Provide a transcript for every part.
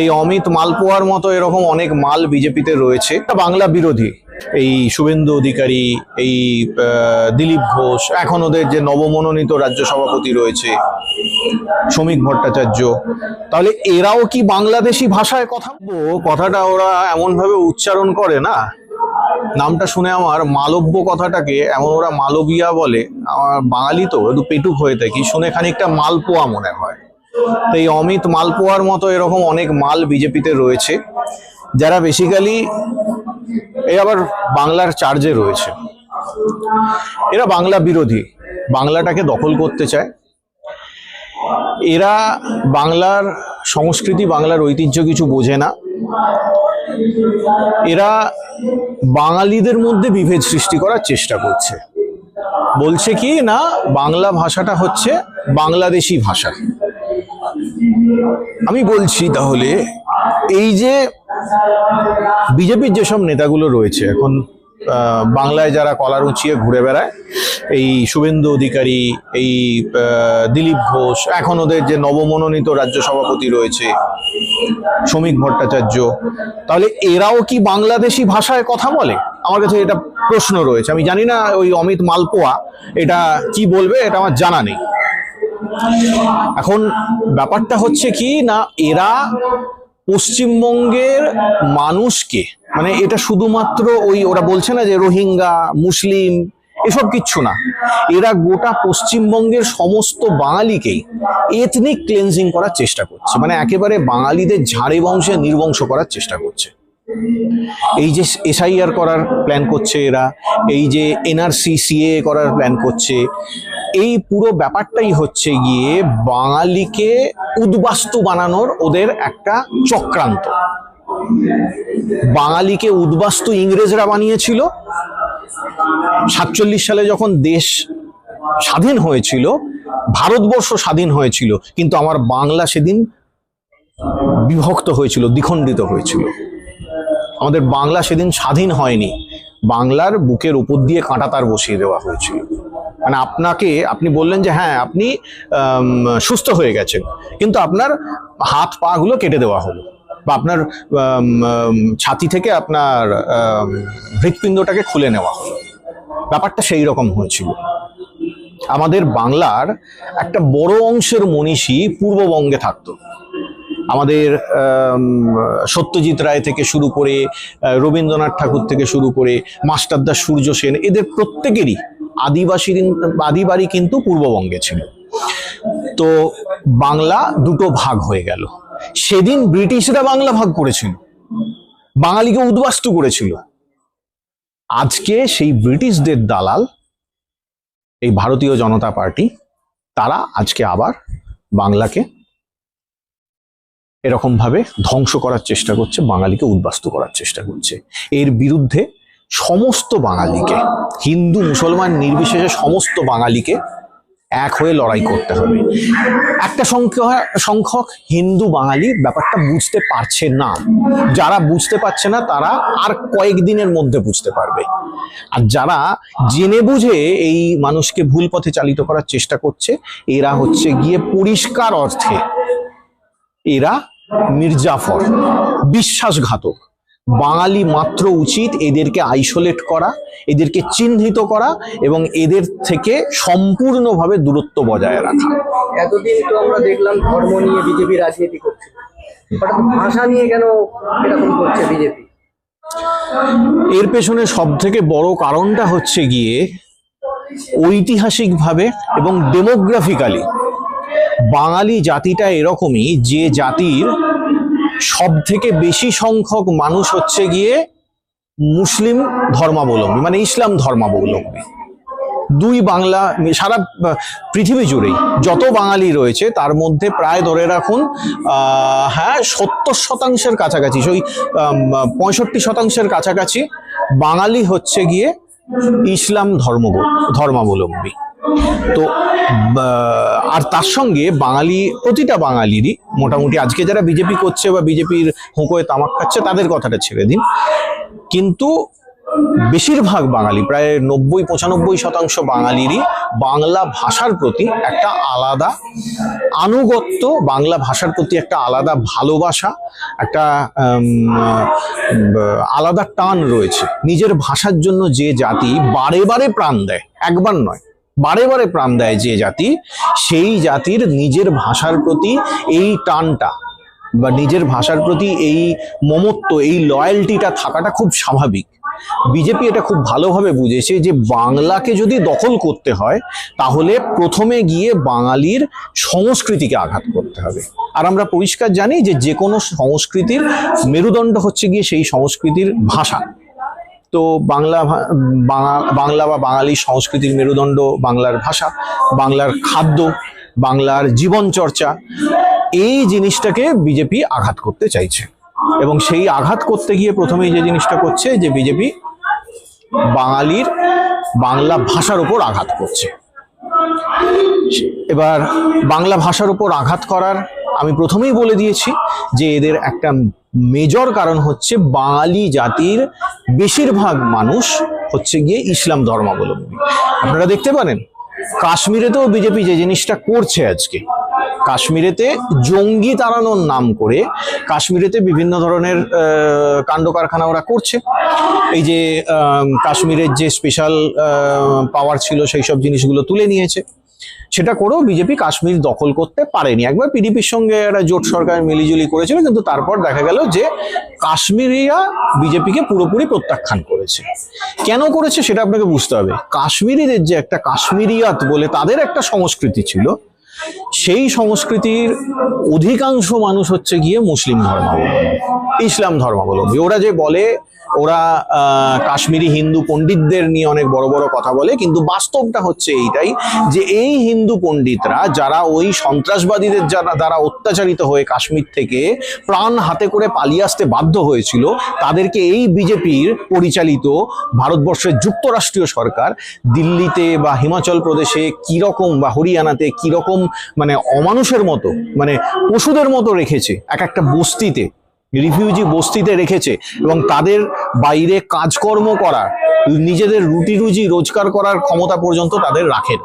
এই অমিত মালপোয়ার মতো এরকম অনেক মাল বিজেপিতে রয়েছে। বাংলা বিরোধী, এই শুভেন্দু অধিকারী, এই দিলীপ ঘোষ, এখন ওদের যে নবমনোনীত রাজ্য সভাপতি রয়েছে, শ্রমিক ভট্টাচার্য। তাহলে এরাও কি বাংলাদেশি ভাষায় কথা? কথাটা ওরা এমন ভাবে উচ্চারণ করে না। নামটা শুনে আমার মালব্য কথাটাকে এমন ওরা মালবিয়া বলে। আমার বাঙালি তো একটু পেটুক হয়ে থাকি। শুনে খানিকটা মালপোয়া মনে হয়। তো এই অমিত মালপোয়ার মতো এরকম অনেক মাল বিজেপিতে রয়েছে, যারা বেসিক্যালি এই আবার বাংলার চার্জে রয়েছে। এরা বাংলা বিরোধী, বাংলাটাকে দখল করতে চায়। এরা বাংলার সংস্কৃতি, বাংলার ঐতিহ্য কিছু বোঝে না। এরা বাঙালিদের মধ্যে বিভেদ সৃষ্টি করার চেষ্টা করছে। বলছে কি, না, বাংলা ভাষাটা হচ্ছে বাংলাদেশি ভাষা। আমি বলছি তাহলে, এই যে বিজেপির যেসব নেতাগুলো রয়েছে, এখন বাংলায় যারা কলার উঁচিয়ে ঘুরে বেড়ায়, এই শুভেন্দু অধিকারী, এই দিলীপ ঘোষ, এখন ওদের যে নবমনোনীত রাজ্য সভাপতি রয়েছে, শ্রমিক ভট্টাচার্য, তাহলে এরাও কি বাংলাদেশি ভাষায় কথা বলে? আমার কাছে এটা প্রশ্ন রয়েছে। আমি জানি না ওই অমিত মালপোয়া এটা কি বলবে, এটা আমার জানা নেই। এখন ব্যাপারটা হচ্ছে কি না, এরা পশ্চিমবঙ্গের মানুষকে মানে এটা শুধুমাত্র ওই ওরা বলছে না যে রোহিঙ্গা, মুসলিম, এসব কিচ্ছু না। এরা গোটা পশ্চিমবঙ্গের সমস্ত বাঙালিকেই এথনিক ক্লেনজিং করার চেষ্টা করছে। মানে একেবারে বাঙালিদের ঝাড়ে বংশে নির্বংশ করার চেষ্টা করছে। এই যে এসআইআর করার প্ল্যান করছে এরা, এই যে এনআরসি সিএ করার প্ল্যান করছে এই পুরো ব্যাপারটাই হচ্ছে গিয়ে বাঙালিকে উদ্বাস্তু বানানোর ওদের একটা চক্রান্ত। বাঙালিকে উদ্বাস্তু ইংরেজরা বানিয়েছিল। সাতচল্লিশ সালে যখন দেশ স্বাধীন হয়েছিল, ভারতবর্ষ স্বাধীন হয়েছিল, কিন্তু আমার বাংলা সেদিন বিভক্ত হয়েছিল, দ্বিখণ্ডিত হয়েছিল। আমাদের বাংলা সেদিন স্বাধীন হয়নি। বাংলার বুকের উপর দিয়ে কাঁটা তার বসিয়ে দেওয়া হয়েছিল। মানে আপনাকে, আপনি বললেন যে হ্যাঁ আপনি সুস্থ হয়ে গেছেন। কিন্তু আপনার হাত পা গুলো কেটে দেওয়া হলো। বা আপনার ছাতি থেকে আপনার হৃৎপিণ্ডটাকে খুলে নেওয়া হলো। ব্যাপারটা সেই রকম হয়েছিল। আমাদের বাংলার একটা বড় অংশের মনীষী পূর্ববঙ্গে থাকতো। আমাদের সত্যজিৎ রায় থেকে শুরু করে রবীন্দ্রনাথ ঠাকুর থেকে শুরু করে, মাস্টারদা সূর্য সেন, এদের প্রত্যেকেরই আদিবাসী আদিবাড়ি কিন্তু পূর্ববঙ্গে ছিল। তো বাংলা দুটো ভাগ হয়ে গেল। সেদিন ব্রিটিশরা বাংলা ভাগ করেছিল। বাঙালিকে উদ্বাস্তু করেছিল। আজকে সেই ব্রিটিশদের দালাল, এই ভারতীয় জনতা পার্টি, তারা আজকে আবার বাংলাকে এরকম ভাবে ধ্বংস করার চেষ্টা করছে, বাঙালিকে উদ্বাস্তু করার চেষ্টা করছে। এর বিরুদ্ধে সমস্ত বাঙালিকে, হিন্দু, মুসলমান, নির্বিশেষে সমস্ত বাঙালিকে এক হয়ে লড়াই করতে হবে। একটা সংখ্যা, সংখ্যক হিন্দু বাঙালি ব্যাপারটা বুঝতে পারছে না। যারা বুঝতে পারছে না, তারা আর কয়েকদিনের মধ্যে বুঝতে পারবে। আর যারা জেনে বুঝে এই মানুষকে ভুল পথে চালিত করার চেষ্টা করছে, এরা হচ্ছে গিয়ে পরিষ্কার অর্থে এরা মির্জাফর, বিশ্বাসঘাতক। বাঙালি মাত্র উচিত এদেরকে আইসোলেট করা এদেরকে চিহ্নিত করা এবং এদের থেকে সম্পূর্ণভাবে দূরত্ব বজায় রাখা। এতদিন তো আমরা দেখলাম ধর্ম নিয়ে বিজেপি রাজনীতি করছে। ভাষা নিয়ে কেন এরকম করছে বিজেপি? এর পেছনে সব থেকে বড় কারণটা হচ্ছে গিয়ে ঐতিহাসিকভাবে এবং ডেমোগ্রাফিক্যালি বাঙালি জাতিটা এরকমই যে জাতির সব থেকে বেশি সংখ্যক মানুষ হচ্ছে গিয়ে মুসলিম ধর্মাবলম্বী মানে ইসলাম ধর্মাবলম্বী। দুই বাংলা, সারা পৃথিবী জুড়েই যত বাঙালি রয়েছে, তার মধ্যে প্রায় ধরে রাখুন হ্যাঁ সত্তর শতাংশের কাছাকাছি ওই পঁয়ষট্টি শতাংশের কাছাকাছি বাঙালি হচ্ছে গিয়ে ইসলাম ধর্ম ধর্মাবলম্বী। তো আর তার সঙ্গে বাঙালি, প্রতিটা বাঙালিরই মোটামুটি আজকে যারা বিজেপি করছে বা বিজেপির হুঁকোয় তামাক খাচ্ছে, তাদের কথাটা ছেড়ে দিন। কিন্তু বেশিরভাগ বাঙালি, প্রায় নব্বই, পঁচানব্বই শতাংশ বাঙালিরই বাংলা ভাষার প্রতি একটা আলাদা আনুগত্য, বাংলা ভাষার প্রতি একটা আলাদা ভালোবাসা, একটা আলাদা টান রয়েছে। নিজের ভাষার জন্য যে জাতি বারে বারে প্রাণ দেয়, একবার নয়। বারে বারে প্রাণ দেয় যে জাতি, সেই জাতির নিজের ভাষার প্রতি এই টানটা বা নিজের ভাষার প্রতি এই মমত্ব, এই লয়্যালটিটা থাকাটা খুব স্বাভাবিক। বিজেপি এটা খুব ভালোভাবে বুঝেছে যে বাংলাকে যদি দখল করতে হয়, তাহলে প্রথমে গিয়ে বাঙালির সংস্কৃতিকে আঘাত করতে হবে। আর আমরা পরিষ্কার জানি যে যে কোনো সংস্কৃতির মেরুদণ্ড হচ্ছে গিয়ে সেই সংস্কৃতির ভাষা। তো বাংলা বাংলা বা বাঙালি সংস্কৃতির মেরুদণ্ড বাংলার ভাষা, বাংলার খাদ্য, বাংলার জীবন চর্চা এই জিনিসটাকে বিজেপি আঘাত করতে চাইছে। এবং সেই আঘাত করতে গিয়ে প্রথমেই যে জিনিসটা করছে, যে বিজেপি বাঙালির বাংলা ভাষার উপর আঘাত করছে। এবার বাংলা ভাষার উপর আঘাত করার আমি প্রথমেই বলে দিয়েছি যে এদের একটা মেজর কারণ হচ্ছে বাঙালি জাতির বেশিরভাগ মানুষ হচ্ছে গিয়ে ইসলাম ধর্মাবলম্বী। আপনারা দেখতে পারেন, কাশ্মীরেতেও বিজেপি যে জিনিসটা করছে আজকে, কাশ্মীরেতে জঙ্গি তাড়ানোর নাম করে কাশ্মীরেতে বিভিন্ন ধরনের কাণ্ড কারখানা ওরা করছে। এই যে কাশ্মীরের যে স্পেশাল পাওয়ার ছিল সেই সব জিনিসগুলো তুলে নিয়েছে। সেটা করেও বিজেপি কাশ্মীর দখল করতে পারেনি। একবার পিডিপির সঙ্গে একটা জোট সরকার মিলিজুলি করেছিল, কিন্তু তারপর দেখা গেল যে কাশ্মীরিরা বিজেপিকে পুরোপুরি প্রত্যাখ্যান করেছে। কেন করেছে সেটা আপনাকে বুঝতে হবে। কাশ্মীরিদের যে একটা কাশ্মীরিয়াত বলে তাদের একটা সংস্কৃতি ছিল, সেই সংস্কৃতির অধিকাংশ মানুষ হচ্ছে গিয়ে মুসলিম ধর্মাবলম্বী, ইসলাম ধর্মাবলম্বী। ওরা যে বলে ওরা কাশ্মীরি হিন্দু পণ্ডিতদের নিয়ে অনেক বড় বড় কথা বলে, কিন্তু বাস্তবটা হচ্ছে এইটাই যে এই হিন্দু পণ্ডিতরা যারা ওই সন্ত্রাসবাদীদের যারা, দ্বারা অত্যাচারিত হয়ে কাশ্মীর থেকে প্রাণ হাতে করে পালিয়ে আসতে বাধ্য হয়েছিল, তাদেরকে এই বিজেপির পরিচালিত ভারতবর্ষের যুক্তরাষ্ট্রীয় সরকার দিল্লিতে বা হিমাচল প্রদেশে কীরকম বা হরিয়ানাতে কীরকম মানে অমানুষের মতো মানে পশুদের মতো রেখেছে এক একটা বস্তিতে। রিফিউজি বস্তিতে রেখেছে এবং তাদের বাইরে কাজকর্ম করার, নিজেদের রুটি রুজি রোজগার করার ক্ষমতা পর্যন্ত তাদের রাখেন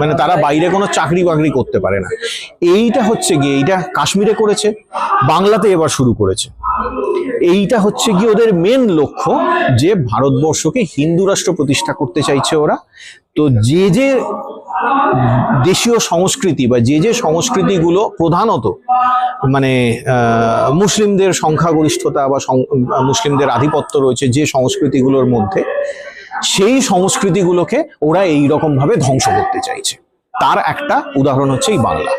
মানে তারা বাইরে কোনো চাকরি বাকরি করতে পারে না। এইটা হচ্ছে গিয়ে, এইটা কাশ্মীরে করেছে, বাংলাতে এবার শুরু করেছে। এইটা হচ্ছে গিয়ে ওদের মেন লক্ষ্য যে ভারতবর্ষকে হিন্দু রাষ্ট্র প্রতিষ্ঠা করতে চাইছে ওরা। তো যে যে দেশীয় সংস্কৃতি বা যে যে সংস্কৃতিগুলো প্রধানত মানে মুসলিমদের সংখ্যাগরিষ্ঠতা বা মুসলিমদের আধিপত্য রয়েছে যে সংস্কৃতিগুলোর মধ্যে, সেই সংস্কৃতিগুলোকে ওরা এই রকম ভাবে ধ্বংস করতে চাইছে। তার একটা উদাহরণ হচ্ছে এই বাংলা।